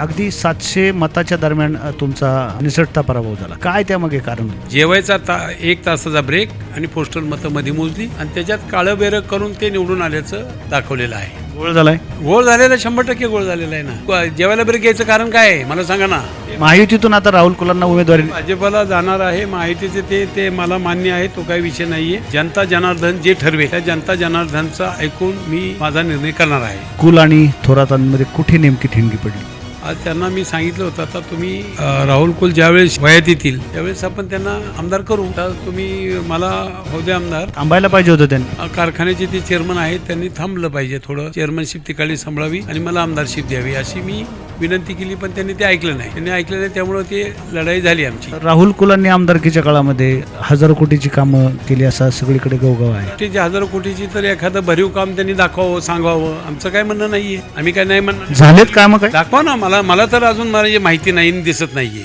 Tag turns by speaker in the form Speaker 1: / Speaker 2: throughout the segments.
Speaker 1: अगदी सातशे मताच्या दरम्यान तुमचा निसटता पराभव झाला. काय त्यामागे कारण?
Speaker 2: जेवायचा ता एक तासाचा ब्रेक आणि पोस्टल मतं मध्ये मोजली आणि त्याच्यात काळं बेरं करून ते निवडून आल्याचं दाखवलेलं आहे.
Speaker 1: गोळ झालाय?
Speaker 2: गोळ झालेला शंभर टक्के गोळ झालेला आहे ना. जेवायला ब्रेक घ्यायचं कारण काय आहे? मला सांगा ना.
Speaker 1: महायुतीतून आता राहुल कुलांना उमेदवारी
Speaker 2: भाजपला जाणार आहे माहितीचे ते ते मला मान्य आहे तो काही विषय नाहीये. जनता जनार्दन जे ठरवे त्या जनता जनार्दनचा ऐकून मी माझा निर्णय करणार आहे.
Speaker 1: कुल आणि थोरातांमध्ये कुठे नेमकी ठिणगी पडली?
Speaker 2: आज त्यांना मी सांगितलं होतं आता तुम्ही राहुल कुल ज्यावेळेस वयात येतील त्यावेळेस आपण त्यांना आमदार करू. तर तुम्ही मला होते आमदार.
Speaker 1: थांबायला पाहिजे होतं त्यांनी.
Speaker 2: कारखान्याचे ते चेअरमन आहेत त्यांनी थांबलं पाहिजे थोडं. चेअरमनशिप तिकडली सांभाळावी आणि मला आमदारशिप द्यावी अशी मी विनंती केली पण त्यांनी ते ऐकलं नाही. त्यांनी ऐकलं नाही त्यामुळे ते लढाई झाली आमची.
Speaker 1: राहुल कुलांनी आमदारकीच्या काळामध्ये हजारो कोटीची कामं केली असा सगळीकडे गवगव आहे.
Speaker 2: कोटीची हजारो कोटीची तर एखादं भरीव काम त्यांनी दाखवावं सांगावं आमचं काय म्हणणं नाहीये. आम्ही काय नाही म्हणणार.
Speaker 1: झालेत कामं काय?
Speaker 2: दाखवा ना मला मला तर अजून मला जे माहिती नाही दिसत नाहीये.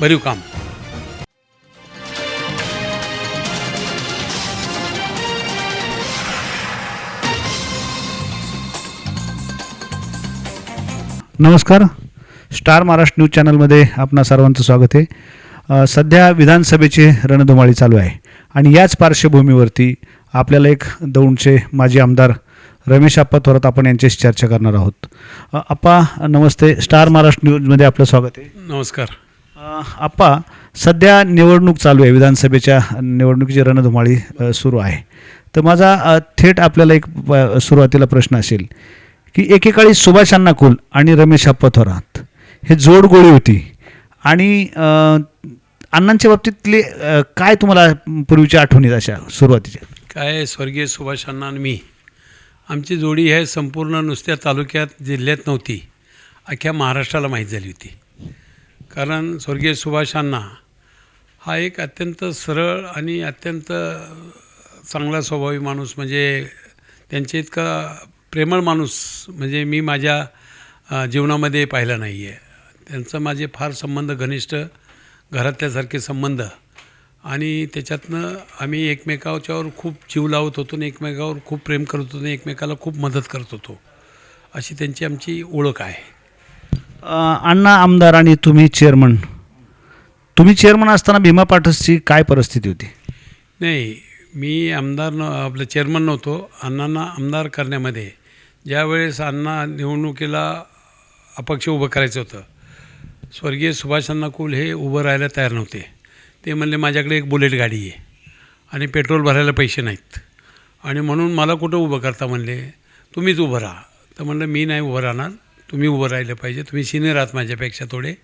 Speaker 2: भरीव काम.
Speaker 1: नमस्कार. स्टार महाराष्ट्र न्यूज चॅनलमध्ये आपणा सर्वांचं स्वागत आहे. सध्या विधानसभेची रणधुमाळी चालू आहे आणि याच पार्श्वभूमीवरती आपल्याला एक दौंडचे माजी आमदार रमेश आप्पा थोरात आपण यांच्याशी चर्चा करणार आहोत. आप्पा नमस्ते. स्टार महाराष्ट्र न्यूजमध्ये आपलं स्वागत आहे.
Speaker 2: नमस्कार.
Speaker 1: आप्पा सध्या निवडणूक चालू आहे. विधानसभेच्या निवडणुकीची रणधुमाळी सुरू आहे. तर माझा थेट आपल्याला एक सुरुवातीला प्रश्न असेल. की एकेकाळी सुभाष अण्णा कुल आणि रमेश अप्पा थोरात हे जोडगोळी होती. आणि अण्णांच्या बाबतीतले काय तुम्हाला पूर्वीच्या आठवणीत अशा सुरुवातीच्या?
Speaker 2: काय स्वर्गीय सुभाष अण्णा आणि मी. आमची जोडी हे संपूर्ण नुसत्या तालुक्यात जिल्ह्यात नव्हती. अख्ख्या महाराष्ट्राला माहीत झाली होती. कारण स्वर्गीय सुभाष अण्णा हा एक अत्यंत सरळ आणि अत्यंत चांगला स्वभावी माणूस म्हणजे त्यांच्या इतका प्रेमळ माणूस म्हणजे मी माझ्या जीवनामध्ये पाहिला नाही आहे त्यांचं माझे फार संबंध घनिष्ठ घरातल्यासारखे संबंध. आणि त्याच्यातनं आम्ही एकमेकाच्यावर खूप जीव लावत होतो आणि एकमेकावर खूप प्रेम करत होतो आणि एकमेकाला खूप मदत करत होतो. अशी त्यांची आमची ओळख आहे.
Speaker 1: अण्णा आमदार आणि तुम्ही चेअरमन. तुम्ही चेअरमन असताना भीमा पाठसची काय परिस्थिती होती?
Speaker 2: नाही मी आमदार न आपलं चेअरमन नव्हतो अण्णांना आमदार करण्यामध्ये. ज्यावेळेस अण्णा निवडणुकीला अपक्ष उभं करायचं होतं स्वर्गीय सुभाष अण्णा कुल हे उभं राहायला तयार नव्हते. ते म्हणले माझ्याकडे एक बुलेट गाडी आहे आणि पेट्रोल भरायला पैसे नाहीत. आणि म्हणून मला कुठं उभं करता म्हणले तुम्हीच उभं राहा. तर म्हणलं मी नाही उभं राहणार तुम्ही उभं राहिलं पाहिजे तुम्ही सिनियर आहात माझ्यापेक्षा थोडे.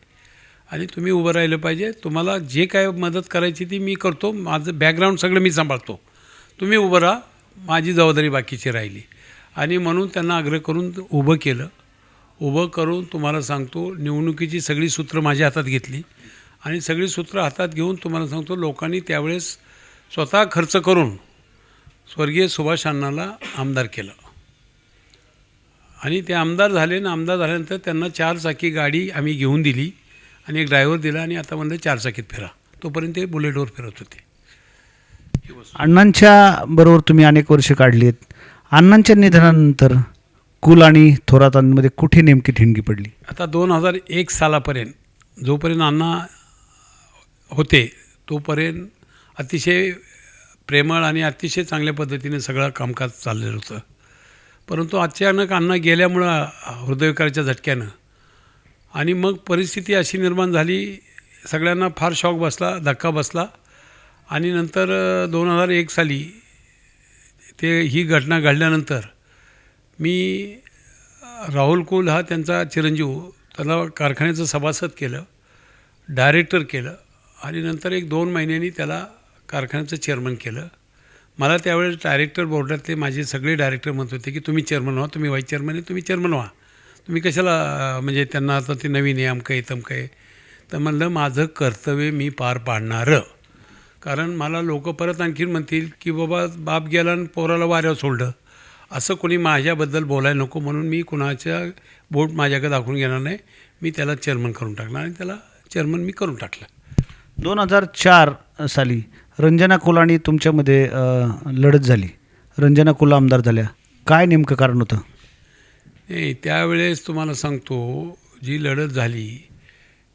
Speaker 2: आणि तुम्ही उभं राहिलं पाहिजे. तुम्हाला जे काय मदत करायची ती मी करतो. माझं बॅकग्राऊंड सगळं मी सांभाळतो. तुम्ही उभं राहा. माझी जबाबदारी बाकीची राहिली. आणि म्हणून त्यांना आग्रह करून उभं केलं. उभं करून तुम्हाला सांगतो निवडणुकीची सगळी सूत्रं माझ्या हातात घेतली. आणि सगळी सूत्रं हातात घेऊन तुम्हाला सांगतो लोकांनी त्यावेळेस स्वतः खर्च करून स्वर्गीय सुभाष अण्णाला आमदार केलं. आणि ते आमदार झाले ना आमदार झाल्यानंतर त्यांना चार चाकी गाडी आम्ही घेऊन दिली. आणि एक ड्रायव्हर दिला आणि आता म्हणलं चार चाकीत फिरा. तोपर्यंत ते बुलेटवर फिरत होते.
Speaker 1: अण्णांच्या बरोबर तुम्ही अनेक वर्ष काढली आहेत अण्णांच्या निधनानंतर कुल आणि थोरातांमध्ये कुठे नेमकी ठिणगी पडली?
Speaker 2: आता दोन हजार एक सालापर्यंत जोपर्यंत अण्णा होते तोपर्यंत अतिशय प्रेमळ आणि अतिशय चांगल्या पद्धतीने सगळं कामकाज चाललेलं होतं. परंतु अचानक अण्णा गेल्यामुळं हृदयविकाराच्या झटक्यानं आणि मग परिस्थिती अशी निर्माण झाली. सगळ्यांना फार शॉक बसला धक्का बसला. आणि नंतर दोन हजार एक साली ते ही घटना घडल्यानंतर मी राहुल कुल हा त्यांचा चिरंजीव त्याला कारखान्याचं सभासद केलं डायरेक्टर केलं आणि नंतर एक दोन महिन्यांनी त्याला कारखान्याचं चेअरमन केलं. मला त्यावेळेस डायरेक्टर बोर्डातले माझे सगळे डायरेक्टर म्हणत होते की तुम्ही चेअरमन व्हा तुम्ही व्हाईस चेअरमन आहे तुम्ही चेअरमन व्हा. तुम्ही कशाला म्हणजे त्यांना आता ते नवीन आहे अमकं आहे तमकं आहे. तर म्हणलं माझं कर्तव्य मी पार पाडणारं. कारण मला लोक परत आणखीन म्हणतील की बाबा बाप गेला आणि पोराला वाऱ्यावर सोडलं. असं कोणी माझ्याबद्दल बोलायला नको म्हणून मी कुणाच्या बोट माझ्याकडे दाखवून घेणार नाही. मी त्याला चेअरमन करून टाकणार आणि त्याला चेअरमन मी करून टाकलं.
Speaker 1: दोन हजार चार साली रंजना कुलाणी तुमच्यामध्ये लढत झाली. रंजना कुल आमदार झाल्या. काय नेमकं कारण होतं?
Speaker 2: नाही त्यावेळेस तुम्हाला सांगतो जी लढत झाली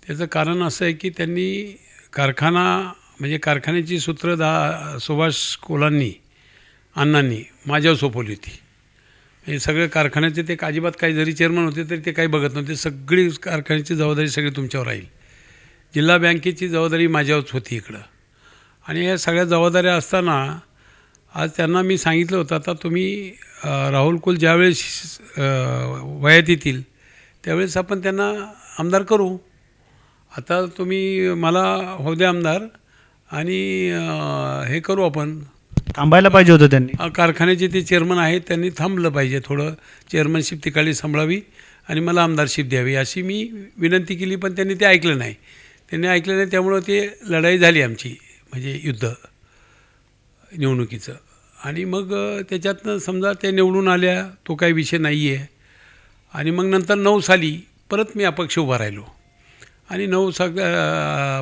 Speaker 2: त्याचं कारण असं आहे की त्यांनी कारखाना म्हणजे कारखान्याची सूत्र दा सुभाष कोलांनी अण्णांनी माझ्यावर सोपवली होती. हे सगळे कारखान्याचे ते अजिबात काही जरी चेअरमन होते तरी ते काही बघत नव्हते. सगळी कारखान्याची जबाबदारी सगळी तुमच्यावर राहील. जिल्हा बँकेची जबाबदारी माझ्यावरच होती इकडं. आणि या सगळ्या जबाबदाऱ्या असताना आज त्यांना मी सांगितलं होतं आता तुम्ही राहुल कुल ज्यावेळेस वयात येतील त्यावेळेस आपण त्यांना आमदार करू. आता तुम्ही मला होऊ द्या आमदार आणि हे करू आपण.
Speaker 1: थांबायला पाहिजे होतं त्यांनी.
Speaker 2: कारखान्याचे ते चेअरमन आहेत त्यांनी थांबलं पाहिजे थोडं. चेअरमनशिप तिकडली सांभाळावी आणि मला आमदारशिप द्यावी अशी मी विनंती केली पण त्यांनी ते ऐकलं नाही. त्यांनी ऐकलं नाही त्यामुळं ते लढाई झाली आमची म्हणजे युद्ध. निवडणुकीचं. आणि मग त्याच्यातनं समजा ते निवडून आल्या तो काही विषय नाही आहे आणि मग नंतर नऊ साली परत मी अपक्ष उभा राहिलो. आणि नऊ सग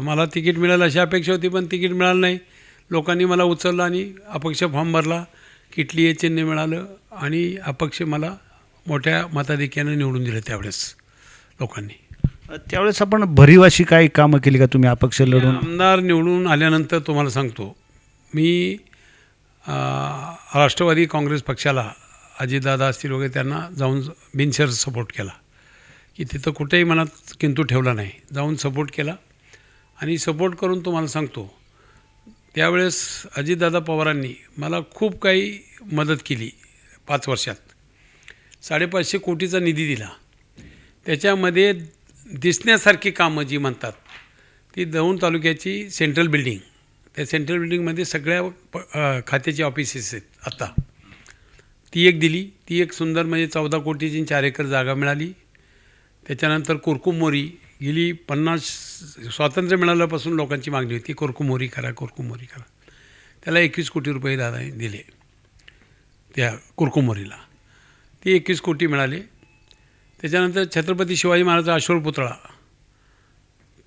Speaker 2: मला तिकीट मिळालं अशी अपेक्षा होती पण तिकीट मिळालं नाही. लोकांनी मला उचललं आणि अपक्ष फॉर्म भरला. किटली हे चिन्ह मिळालं आणि अपक्ष मला मोठ्या मताधिक्यानं निवडून दिलं त्यावेळेस लोकांनी.
Speaker 1: त्यावेळेस आपण भरीव अशी काही कामं केली का तुम्ही अपक्ष लढून?
Speaker 2: आमदार निवडून आल्यानंतर तुम्हाला सांगतो. मी राष्ट्रवादी काँग्रेस पक्षाला अजितदादा असतील वगैरे त्यांना जाऊन बिनशर सपोर्ट केला. की तिथं कुठेही मनात किंतू ठेवला नाही. जाऊन सपोर्ट केला. आणि सपोर्ट करून तुम्हाला सांगतो त्यावेळेस अजितदादा पवारांनी मला खूप काही मदत केली पाच वर्षात. साडेपाचशे कोटीचा निधी दिला. त्याच्यामध्ये दिसण्यासारखी कामं जी म्हणतात ती दौंड तालुक्याची सेंट्रल बिल्डिंग. त्या सेंट्रल बिल्डिंगमध्ये सगळ्या प खात्याची ऑफिसेस आहेत आत्ता ती एक दिली. ती एक सुंदर म्हणजे चौदा कोटीची चार एकर जागा मिळाली. त्याच्यानंतर कुरकुमोरी गेली. पन्नास स्वातंत्र्य मिळाल्यापासून लोकांची मागणी होती कुरकुमोरी करा कुरकुमोरी करा. त्याला एकवीस कोटी रुपये दादा दिले त्या कुरकुमोरीला ती एकवीस कोटी मिळाले. त्याच्यानंतर छत्रपती शिवाजी महाराज अश्वर पुतळा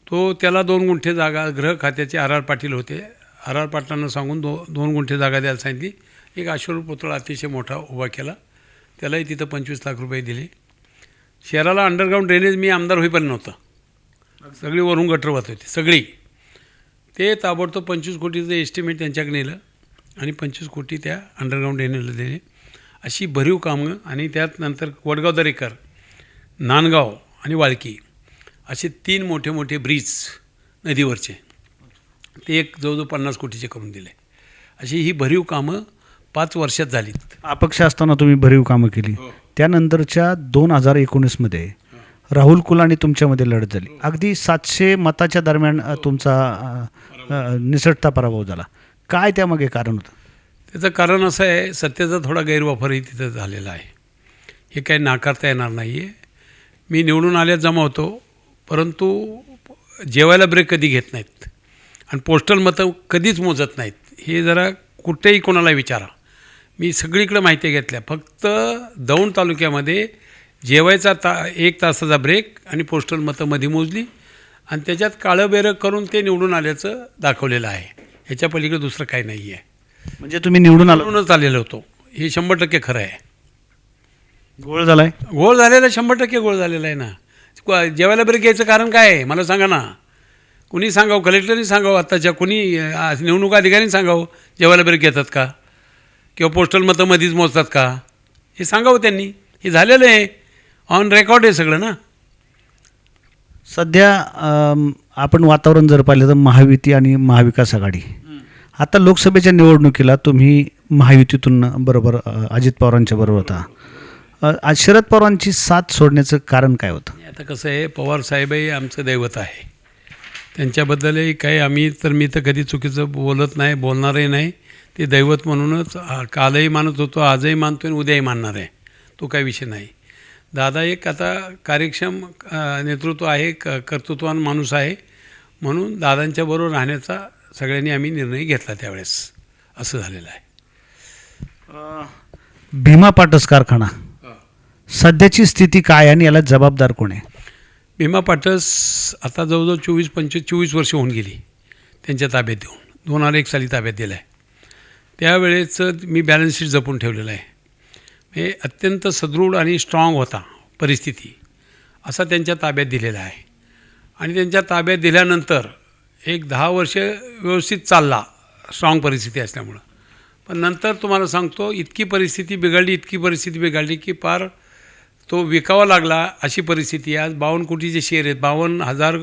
Speaker 2: तो त्याला दोन गुंठे जागा गृह खात्याचे आर आर पाटील होते. आर आर पाटलांना सांगून दो दोन गुंठे जागा द्यायला सांगितली. एक अश्वर पुतळा अतिशय मोठा उभा केला. त्यालाही तिथं पंचवीस लाख रुपये दिले. शहराला अंडरग्राऊंड ड्रेनेज मी आमदार होईपर्यंत नव्हतं. सगळी वरून गटर वाहत होती सगळी. ते ताबडतोब पंचवीस कोटीचं एस्टिमेट त्यांच्याकडे नेलं आणि पंचवीस कोटी त्या अंडरग्राऊंड ड्रेनेजला दिले. अशी भरीव कामं आणि त्यात नंतर वडगाव दरेकर नांदगाव आणि वाळकी असे तीन मोठे मोठे ब्रिज नदीवरचे. ते एक जवळजवळ पन्नास कोटीचे करून दिले. अशी ही भरीव कामं पाच वर्षात झालीत.
Speaker 1: अपक्ष असताना तुम्ही भरीव कामं केली. त्यानंतरच्या दोन हजार एकोणीसमध्ये राहुल कुलानी तुमच्यामध्ये लढत झाली. अगदी सातशे मताच्या दरम्यान अ, तुमचा निसटता पराभव झाला. काय त्यामागे कारण होतं?
Speaker 2: त्याचं कारण असं आहे सत्तेचा थोडा गैरवापरही तिथं झालेला आहे. हे काही नाकारता येणार नाही आहे मी निवडून आल्यात जमा होतो परंतु जेवायला ब्रेक कधी घेत नाहीत. आणि पोस्टल मतं कधीच मोजत नाहीत. हे जरा कुठेही कोणाला विचारा. मी सगळीकडे माहिती घेतल्या. फक्त दौंड तालुक्यामध्ये जेवायचा ता एक तासाचा ब्रेक आणि पोस्टल मतं मध्ये मोजली आणि त्याच्यात काळं बेरं करून ते निवडून आल्याचं दाखवलेलं आहे. ह्याच्या पलीकडे दुसरं काही नाही आहे
Speaker 1: म्हणजे तुम्ही निवडून आला
Speaker 2: म्हणूनच आलेलो होतो. हे शंभर टक्के खरं आहे.
Speaker 1: गोळ झालाय?
Speaker 2: गोळ झालेला शंभर टक्के गोळ झालेला आहे ना. जेवायला ब्रेक घ्यायचं कारण काय आहे? मला सांगा ना. कुणी सांगावं? कलेक्टरनी सांगावं? आत्ताच्या कुणी निवडणूक अधिकाऱ्यांनी सांगावं? जेवायला ब्रेक घेतात का? किंवा पोस्टल मतं मध्येच मोजतात का? हे सांगावं त्यांनी. हे झालेलं आहे. ऑन रेकॉर्ड आहे सगळं ना?
Speaker 1: सध्या आपण वातावरण जर पाहिलं तर महायुती आणि महाविकास आघाडी. आता लोकसभेच्या निवडणुकीला तुम्ही महायुतीतून बरोबर अजित पवारांच्या बरोबर होता. शरद पवारांची साथ सोडण्याचं कारण काय होतं?
Speaker 2: आता कसं आहे पवार साहेबही आमचं दैवत आहे. त्यांच्याबद्दलही काही आम्ही तर मी तर कधी चुकीचं बोलत नाही बोलणारही नाही. ते दैवत म्हणूनच कालही मानत होतो आजही मानतो आणि उद्याही मानणार आहे. तो काही विषय नाही. दादा एक आता कार्यक्षम नेतृत्व आहे क कर्तृत्वान माणूस आहे. म्हणून दादांच्या बरोबर राहण्याचा सगळ्यांनी आम्ही निर्णय घेतला त्यावेळेस. असं झालेलं आहे.
Speaker 1: भीमा पाटस कारखाना. सध्याची स्थिती काय आणि याला जबाबदार कोण आहे?
Speaker 2: भीमा पाटस आता जवळजवळ चोवीस पंचवीस चोवीस वर्ष होऊन गेली त्यांच्या ताब्यात देऊन दोन हजार एक साली ताब्यात दिलं आहे त्यावेळेचं मी बॅलन्स शीट जपून ठेवलेलं आहे. हे अत्यंत सदृढ आणि स्ट्रॉंग होता परिस्थिती. असा त्यांच्या ताब्यात दिलेला आहे. आणि त्यांच्या ताब्यात दिल्यानंतर एक दहा वर्ष व्यवस्थित चालला स्ट्रॉंग परिस्थिती असल्यामुळं. पण नंतर तुम्हाला सांगतो इतकी परिस्थिती बिघडली इतकी परिस्थिती बिघडली की पार तो विकावा लागला अशी परिस्थिती आज बावन्न कोटीचे शेअर आहेत. बावन्न हजार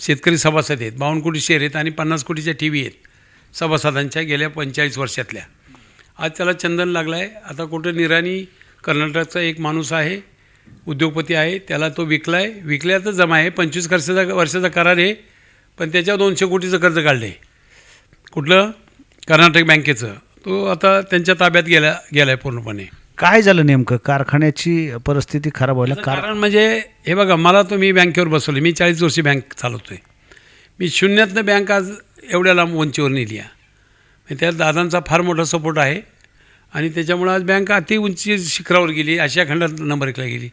Speaker 2: शेतकरी सभासद आहेत. बावन्न कोटी शेअर आहेत आणि पन्नास कोटीच्या टी व्ही आहेत. सभासदांच्या गेल्या पंचेचाळीस वर्षातल्या. आज त्याला चंदन लागला आहे आता कुठं निराणी कर्नाटकचा एक माणूस आहे उद्योगपती आहे त्याला तो विकला आहे विकल्याचं जमा आहे. पंचवीस वर्षाचा वर्षाचा करार आहे. पण त्याच्यावर दोनशे कोटीचं कर्ज काढलं आहे कुठलं? कर्नाटक बँकेचं. तो आता त्यांच्या ताब्यात गेला गेला आहे पूर्णपणे.
Speaker 1: काय झालं नेमकं? कारखान्याची परिस्थिती खराब व्हायला कार
Speaker 2: कारण म्हणजे हे बघा मला तुम्ही बँकेवर बसवले. मी चाळीस वर्षी बँक चालवतो आहे मी शून्यातनं बँक आज एवढ्या लांब उंचीवर नेली आहे. म्हणजे त्यात दादांचा फार मोठा सपोर्ट आहे. आणि त्याच्यामुळं आज बँक अति उंची शिखरावर गेली. आशिया खंडात नंबर एकला गेली.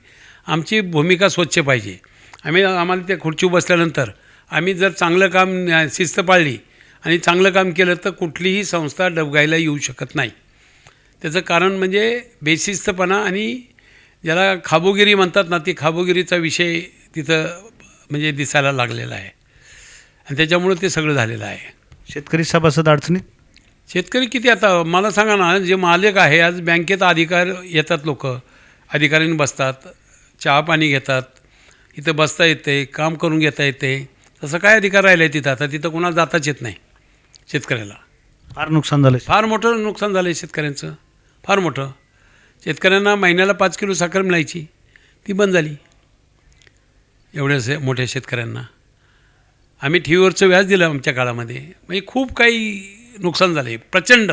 Speaker 2: आमची भूमिका स्वच्छ पाहिजे. आम्ही आम्हाला त्या खुर्चीवर बसल्यानंतर आम्ही जर चांगलं काम शिस्त पाळली आणि चांगलं काम केलं तर कुठलीही संस्था डबगायला येऊ शकत नाही. त्याचं कारण म्हणजे बेशिस्तपणा आणि ज्याला खाबोगिरी म्हणतात ना ती खाबोगिरीचा विषय तिथं म्हणजे दिसायला लागलेला आहे. आणि त्याच्यामुळं ते सगळं झालेलं आहे.
Speaker 1: शेतकरी सभासद अडचणीत?
Speaker 2: शेतकरी किती आता मला सांगा ना जे मालक आहे आज बँकेत अधिकार येतात लोक अधिकाऱ्यांनी बसतात चहा पाणी घेतात इथं बसता येते काम करून घेता येते तसं काय अधिकार राहिलं आहे तिथं? आता तिथं कोणाला जाताच येत नाही शेतकऱ्याला.
Speaker 1: फार नुकसान झालं
Speaker 2: फार मोठं नुकसान झालं आहे शेतकऱ्यांचं. फार मोठं. शेतकऱ्यांना महिन्याला पाच किलो साखर मिळायची. ती बंद झाली. एवढ्या से मोठ्या शेतकऱ्यांना. आम्ही ठेवीवरचं व्याज दिलं आमच्या काळामध्ये. म्हणजे खूप काही नुकसान झालं आहे प्रचंड.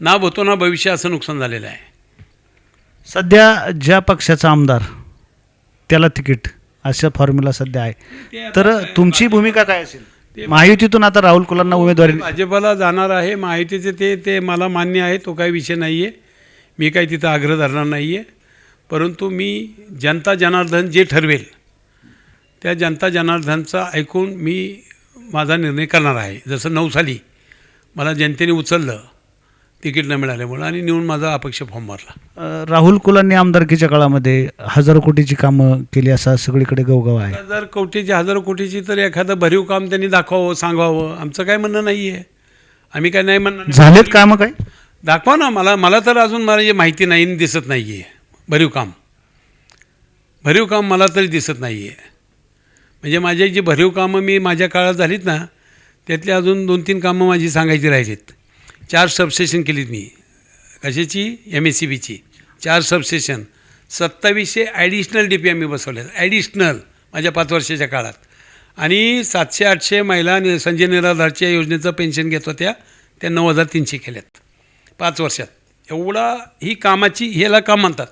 Speaker 2: ना भूतो ना भविष्य असं नुकसान झालेलं आहे.
Speaker 1: सध्या ज्या पक्षाचा आमदार त्याला तिकीट अशा फॉर्म्युला सध्या आहे. तर तुमची भूमिका काय असेल? महायुतीतून आता राहुल कुलांना उमेदवारी
Speaker 2: भाजपला जाणार आहे. माहितीचे ते ते मला मान्य आहे तो काही विषय नाही आहे मी काही तिथं आग्रह धरणार नाही आहे परंतु मी जनता जनार्दन जे ठरवेल त्या जनता जनार्दनचा ऐकून मी माझा निर्णय करणार आहे. जसं नऊ साली मला जनतेने उचललं तिकीट न मिळाल्यामुळं आणि नेऊन माझा अपक्ष फॉर्म भरला.
Speaker 1: अ, राहुल कुलांनी आमदारकीच्या काळामध्ये हजारो कोटीची कामं केली असा सगळीकडे गवगव आहे.
Speaker 2: हजार कोटीची हजारो कोटीची तर एखादं भरीव काम त्यांनी दाखवावं सांगावं आमचं काय म्हणणं नाही आहे आम्ही काय नाही म्हणणार. नाही.
Speaker 1: झालेत कामं काय
Speaker 2: दाखवा ना मला मला तर अजून मला जे माहिती नाही आणि दिसत नाही आहे भरीव काम. भरीव काम मला तरी दिसत नाही आहे म्हणजे माझी जी भरीव कामं मी माझ्या काळात झालीत ना त्यातली अजून दोन तीन कामं माझी सांगायची राहिलीत. चार सबस्टेशन केलीत मी. कशाची? एम एस सी बीची चार सबस्टेशन सत्तावीसशे ॲडिशनल डी पी आम्ही बसवल्यात. ॲडिशनल माझ्या पाच वर्षाच्या काळात. आणि सातशे आठशे महिला नि संजय निराधारच्या योजनेचं पेन्शन घेत होत्या. त्या नऊ हजार तीनशे केल्यात. पाच वर्षात. एवढा ही कामाची ह्याला काम म्हणतात.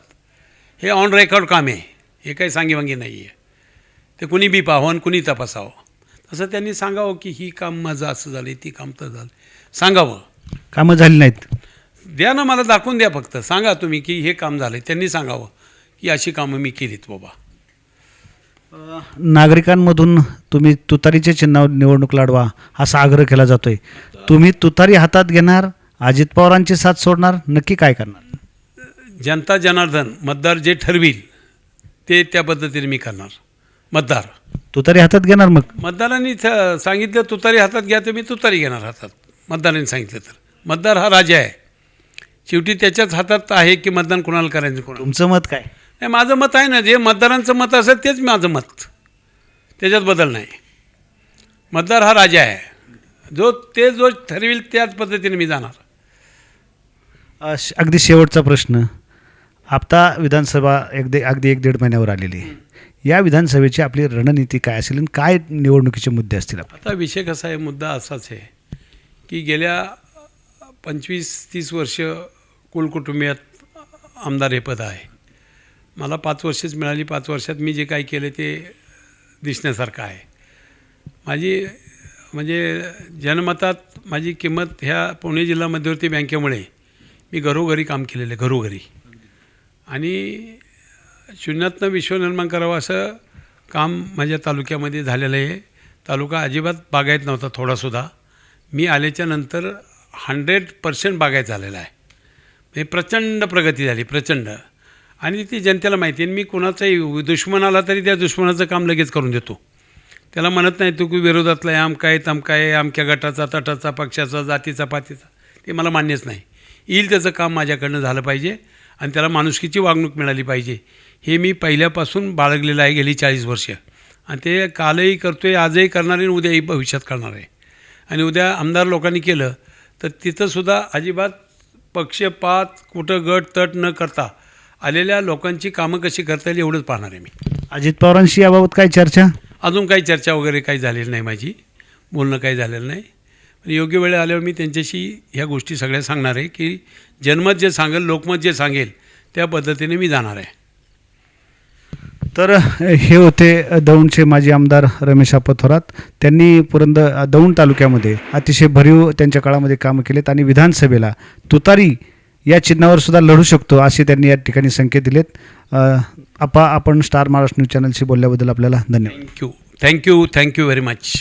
Speaker 2: हे ऑन रेकॉर्ड काम आहे. हे काही सांगीवांगी नाही आहे ते कुणी बी पाहावं आणि कुणी तपासावं. तसं त्यांनी सांगावं की ही काम माझं असं झालं ती काम तर झालं सांगावं.
Speaker 1: कामं झाली नाहीत.
Speaker 2: द्या ना मला दाखवून द्या फक्त. सांगा तुम्ही की हे काम झालं त्यांनी सांगावं की अशी कामं मी केलीत बाबा.
Speaker 1: नागरिकांमधून तुम्ही तुतारीच्या चिन्हावर निवडणूक लढवा असा आग्रह केला जातोय. तुम्ही तुतारी हातात घेणार अजित पवारांची साथ सोडणार नक्की काय करणार?
Speaker 2: जनता जनार्दन मतदार जे ठरविल ते त्या पद्धतीने मी करणार. मतदार.
Speaker 1: तुतारी हातात घेणार मग?
Speaker 2: मतदारांनी थ- सांगितलं तुतारी हातात घ्या तर मी तुतारी घेणार हातात. मतदारांनी सांगितलं तर. मतदार हा राजा आहे. शेवटी त्याच्याच हातात आहे की मतदान कोणाला करायचं कोणाला
Speaker 1: तुमचं मत काय?
Speaker 2: नाही माझं मत आहे ना जे मतदारांचं मत असेल तेच माझं मत. त्याच्यात बदल नाही. मतदार हा राजा आहे. जो ते जो ठरविल त्याच पद्धतीने मी जाणार.
Speaker 1: अगदी शेवटचा प्रश्न. आता विधानसभा अगदी अगदी एक दीड महिन्यावर आलेली आहे. या विधानसभेची आपली रणनीती काय असेल आणि काय निवडणुकीचे मुद्दे असतील आपले
Speaker 2: आता विषय कसा आहे मुद्दा असाच आहे की गेल्या पंचवीस तीस वर्ष कुलकुटुंबियात आमदार हे पद आहे. मला पाच वर्षच मिळाली. पाच वर्षात मी जे काही केले ते दिसण्यासारखं आहे. माझी म्हणजे जनमतात माझी किंमत ह्या पुणे जिल्हा मध्यवर्ती बँकेमुळे मी घरोघरी काम केलेलं आहे घरोघरी. आणि शून्यातनं विश्व निर्माण करावं असं काम माझ्या तालुक्यामध्ये झालेलं आहे. तालुका अजिबात बागायत नव्हता थोडासुद्धा. मी आल्याच्यानंतर हंड्रेड पर्सेंट बागायत झालेला आहे. म्हणजे प्रचंड प्रगती झाली प्रचंड. आणि ती जनतेला माहिती आहे. आणि मी कोणाचाही दुश्मन आला तरी त्या दुश्मनाचं काम लगेच करून देतो. त्याला म्हणत नाही तू की विरोधातला आहे आमका आहे तमका आहे आमक्या गटाचा तटाचा पक्षाचा जातीचा पातीचा. ते मला मान्यच नाही. येईल त्याचं काम माझ्याकडनं झालं पाहिजे आणि त्याला माणुसकीची वागणूक मिळाली पाहिजे. हे मी पहिल्यापासून बाळगलेलं आहे गेली चाळीस वर्ष. आणि ते कालही करतो आहे आजही करणार आहे आणि उद्याही भविष्यात करणार आहे. आणि उद्या आमदार लोकांनी केलं तर तिथंसुद्धा अजिबात पक्षपात कुठं गट तट न करता आलेल्या लोकांची कामं कशी करता येईल एवढंच पाहणार आहे मी.
Speaker 1: अजित पवारांशी याबाबत काय चर्चा?
Speaker 2: अजून काही चर्चा वगैरे काही झालेली नाही माझी. बोलणं काही झालेलं नाही. पण योग्य वेळ आल्यावर मी त्यांच्याशी ह्या गोष्टी सगळ्या सांगणार आहे की जनमत जे सांगेल लोकमत जे सांगेल त्या पद्धतीने मी जाणार आहे.
Speaker 1: तर हे होते दौंडचे माजी आमदार रमेश आपथोरात थोरात त्यांनी पुरंदर दौंड तालुक्यामध्ये अतिशय भरीव त्यांच्या काळामध्ये कामं केलेत आणि विधानसभेला तुतारी या चिन्हावर सुद्धा लढू शकतो असे त्यांनी या ठिकाणी संकेत दिलेत. आपा आपण स्टार महाराष्ट्र न्यूज चॅनलशी बोलल्याबद्दल आपल्याला धन्यवाद.
Speaker 2: Thank you thank you thank you very much